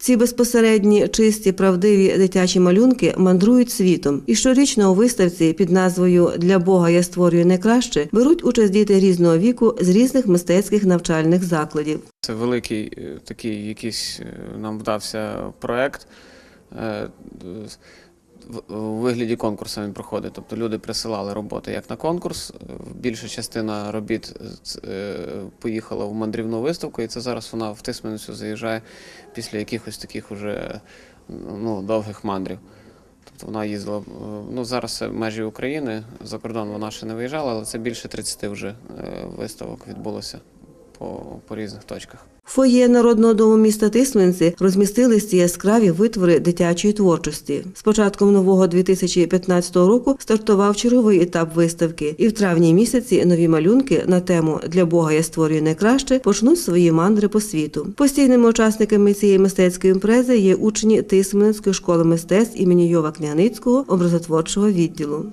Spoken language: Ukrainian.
Ці безпосередні, чисті, правдиві дитячі малюнки мандрують світом. І щорічно у виставці під назвою Для Бога я створюю найкраще беруть участь діти різного віку з різних мистецьких навчальних закладів. Це великий е, такий якийсь е, нам вдався проект. Е, У вигляді конкурсу він проходить. Тобто люди присилали роботи як на конкурс. Е, Більша частина робіт е, поїхала в мандрівну виставку, і це зараз вона в Тисменицю заїжджає після якихось таких уже ну, довгих мандрів. Тобто вона їздила. е, Ну зараз це межі України. За кордон вона ще не виїжджала, але це більше 30 вже е, виставок відбулося по, по різних точках. Фоє народного дому міста Тисменці розмістились яскраві витвори дитячої творчості. З початком нового 2015 року стартував черговий етап виставки, і в травні місяці нові малюнки на тему Для Бога я створюю найкраще почнуть свої мандри по світу. Постійними учасниками цієї мистецької імпрези є учні Тисменецької школи мистецтв імені Йова Княницького образотворчого відділу.